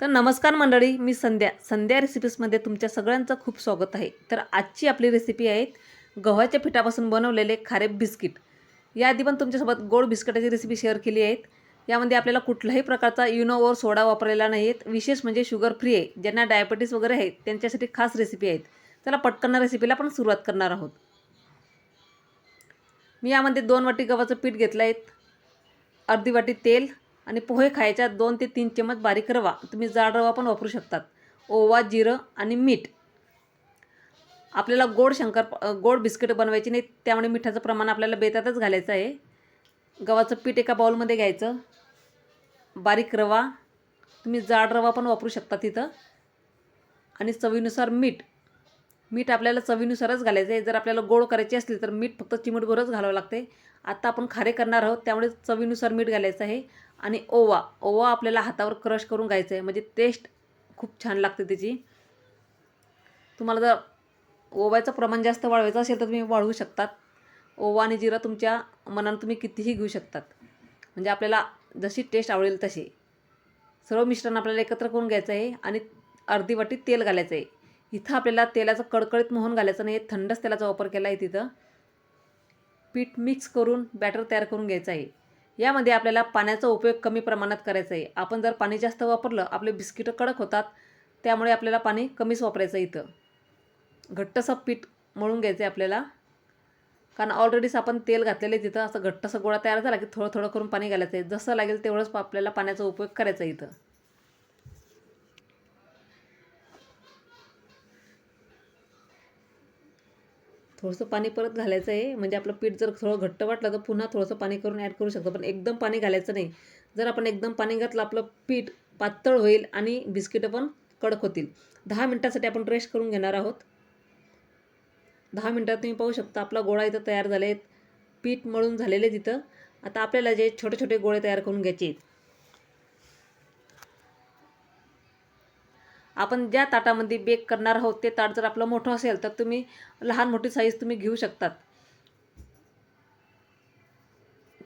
तर नमस्कार मंडळी मी संध्या. संध्या रेसिपीजमध्ये तुमच्या सगळ्यांचं खूप स्वागत आहे. तर आजची आपली रेसिपी आहेत गव्हाच्या पिठापासून बनवलेले खारे बिस्किट. याआधी पण तुमच्यासोबत गोड बिस्किटाची रेसिपी शेअर केली आहेत. यामध्ये आपल्याला कुठल्याही प्रकारचा युनो वर सोडा वापरलेला नाही आहेत विशेष म्हणजे शुगर फ्री आहे. ज्यांना डायबिटीस वगैरे आहेत त्यांच्यासाठी खास रेसिपी आहेत. चला पटकन रेसिपीला आपण सुरुवात करणार आहोत. मी यामध्ये दोन वाटी गव्हाचं पीठ घेतलं आहे. अर्धी वाटी तेल आणि पोहे खायच्या दोन ते तीन चमच बारीक रवा. तुम्ही जाड रवा पण वापरू शकतात. ओवा जिरं आणि मीठ. आपल्याला गोड शंकर गोड बिस्किट बनवायची नाही त्यामुळे मिठाचं प्रमाण आपल्याला बेतातच घालायचं आहे. गव्हाचं पीठ एका बाउलमध्ये घ्यायचं. बारीक रवा. तुम्ही जाड रवा पण वापरू शकता तिथं. आणि चवीनुसार मीठ. मीठ आपल्याला चवीनुसारच घालायचं आहे. जर आपल्याला गोड करायची असली तर मीठ फक्त चिमटभरच घालावं लागते आत्ता आपण खारे करणार आहोत त्यामुळे चवीनुसार मीठ घालायचं आहे. आणि ओवा ओवा आपल्याला हातावर क्रश करून घ्यायचं आहे म्हणजे टेस्ट खूप छान लागते त्याची. तुम्हाला जर ओव्याचं प्रमाण जास्त वाढवायचं असेल तर तुम्ही वाढवू शकतात. ओवा आणि जिरा तुमच्या मनानं तुम्ही कितीही घेऊ शकतात. म्हणजे आपल्याला जशी टेस्ट आवडेल तशी. सर्व मिश्रण आपल्याला एकत्र करून घ्यायचं आहे आणि अर्धी वाटी तेल घालायचं आहे. इथं आपल्याला तेलाचं कडकडीत मोहन घालायचं नाही. थंडच तेलाचा वापर केला आहे तिथं. पीठ मिक्स करून बॅटर तयार करून घ्यायचं आहे. यामध्ये आपल्याला पाण्याचा उपयोग कमी प्रमाणात करायचा आहे. आपण जर पाणी जास्त वापरलं आपले बिस्किटं कडक होतात त्यामुळे आपल्याला पाणी कमीच वापरायचं आहे इथं. घट्टसं पीठ मळून घ्यायचं आहे आपल्याला. कारण ऑलरेडीच आपण तेल घातलेलं आहे तिथं असं घट्टसं गोळा तयार झाला की थोडं थोडं करून पाणी घालायचं आहे जसं लागेल तेवढंच आपल्याला पाण्याचा उपयोग करायचा आहे इथं. थोडंसं पाणी परत घालायचं आहे. म्हणजे आपलं पीठ जर थोडं घट्ट वाटलं तर पुन्हा थोडंसं पाणी करून ॲड करू शकतो. पण एकदम पाणी घालायचं नाही. जर आपण एकदम पाणी घातलं आपलं पीठ पातळ होईल आणि बिस्किटं पण कडक होतील. दहा मिनटासाठी आपण रेस्ट करून घेणार आहोत. दहा मिनटात तुम्ही पाहू शकता आपला गोळा इथं तयार झाले आहेत पीठ मळून झालेले तिथं. आता आपल्याला जे छोटे छोटे गोळे तयार करून घ्यायचे आहेत आपण ज्या ताटामध्ये बेक करणार आहोत ते ताट जर आपलं मोठं असेल तर तुम्ही लहान मोठी साईज तुम्ही घेऊ शकतात.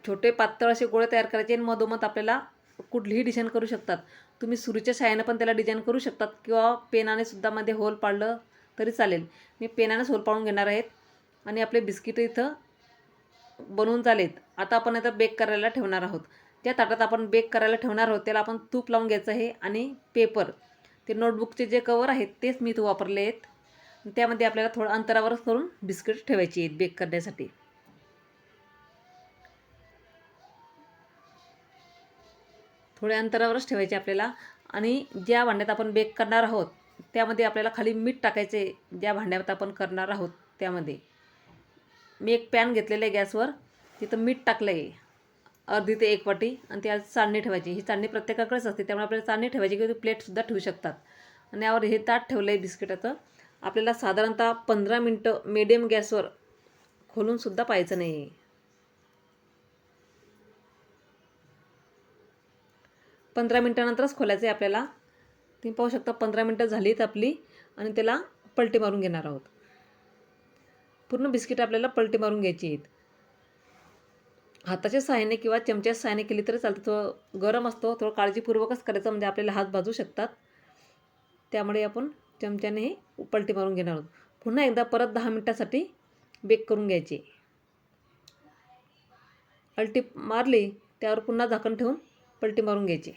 छोटे पातळ असे गोळे तयार करायचे आणि मधोमध आपल्याला कुठलीही डिझाईन करू शकतात. तुम्ही सुरीच्या साह्यानं पण त्याला डिझाईन करू शकतात किंवा पेनाने सुद्धा मध्ये होल पाडलं तरी चालेल. मी पेनानेच होल पाडून घेणार आहेत आणि आपले बिस्किट इथं बनवून झालेत. आता आपण आता बेक करायला ठेवणार आहोत. त्या ताटात आपण बेक करायला ठेवणार आहोत त्याला आपण तूप लावून घ्यायचं आहे आणि पेपर ते नोटबुकचे जे कवर आहेत तेच मी इथं वापरले आहेत. त्यामध्ये आपल्याला थोडं अंतरावरच करून बिस्किट ठेवायची आहेत बेक करण्यासाठी. थोड्या अंतरावरच ठेवायचे आपल्याला. आणि ज्या भांड्यात आपण बेक करणार आहोत त्यामध्ये आपल्याला खाली मीठ टाकायचे ज्या भांड्यात आपण करणार आहोत त्यामध्ये. मी एक पॅन घेतलेलं आहे गॅसवर. तिथं मीठ टाकलं आहे अर्धी ते एक वाटी आणि त्यात चाळणी ठेवायची. ही चाळणी प्रत्येकाकडेच असते त्यामुळे आपल्याला चाळणी ठेवायची किंवा प्लेटसुद्धा ठेवू शकतात. आणि यावर हे ताट ठेवलं आहे बिस्किटाचं. आपल्याला साधारणतः पंधरा मिनटं मिडियम गॅसवर खोलूनसुद्धा पाहायचं नाही. पंधरा मिनटानंतरच खोलायचं आहे आपल्याला. तुम्ही पाहू शकता पंधरा मिनटं झालीत आपली आणि त्याला पलटी मारून घेणार आहोत. पूर्ण बिस्किट आपल्याला पलटी मारून घ्यायची आहेत. हाताच्या सहाय्याने किंवा चमच्याच्या सहाय्याने केली तरी चालतं. थोडं गरम असतो थोडं काळजीपूर्वकच करायचं म्हणजे आपल्याला हात भाजू शकतात. त्यामुळे आपण चमच्याने हे पलटी मारून घेणार आहोत. पुन्हा एकदा परत दहा मिनटासाठी बेक करून घ्यायची. पलटी मारली त्यावर पुन्हा झाकण ठेवून पलटी मारून घ्यायची.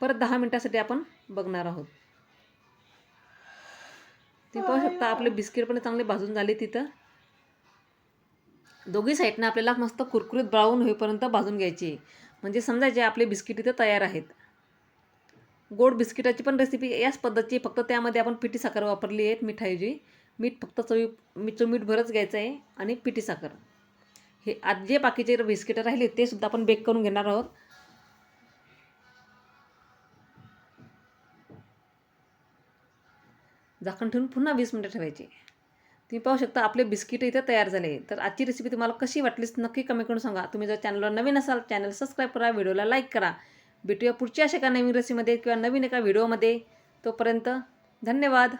परत दहा मिनटासाठी आपण बघणार आहोत. तुम्ही पाहू शकता आपले बिस्किट पण चांगले भाजून झाले तिथं. दोघी साईडनं आपल्याला मस्त कुरकुरीत ब्राऊन होईपर्यंत भाजून घ्यायची. म्हणजे समजायचे आपले बिस्किट इथे तयार आहेत. गोड बिस्किटाची पण रेसिपी याच पद्धतीची फक्त त्यामध्ये आपण पिठी साखर वापरली आहेत मिठाईची मीठ फक्त चवी मीठचं मीठ भरच घ्यायचं आहे आणि पिठी साखर. हे आज जे बाकीचे बिस्किटं राहिले ते सुद्धा आपण बेक करून घेणार आहोत. झाकण ठेवून पुन्हा वीस मिनटं ठेवायची. तुम्ही पाहू शकता आपले बिस्किट इथे तयार झाले. तर आजची रेसिपी तुम्हाला कशी वाटलीच नक्की कमेंट करून सांगा. तुम्ही जर चॅनलवर नवीन असाल चॅनल सबस्क्राईब करा व्हिडिओला लाईक करा. भेटूया पुढच्या अशा एका नवीन रेसिपीमध्ये किंवा नवीन एका व्हिडिओमध्ये तोपर्यंत धन्यवाद.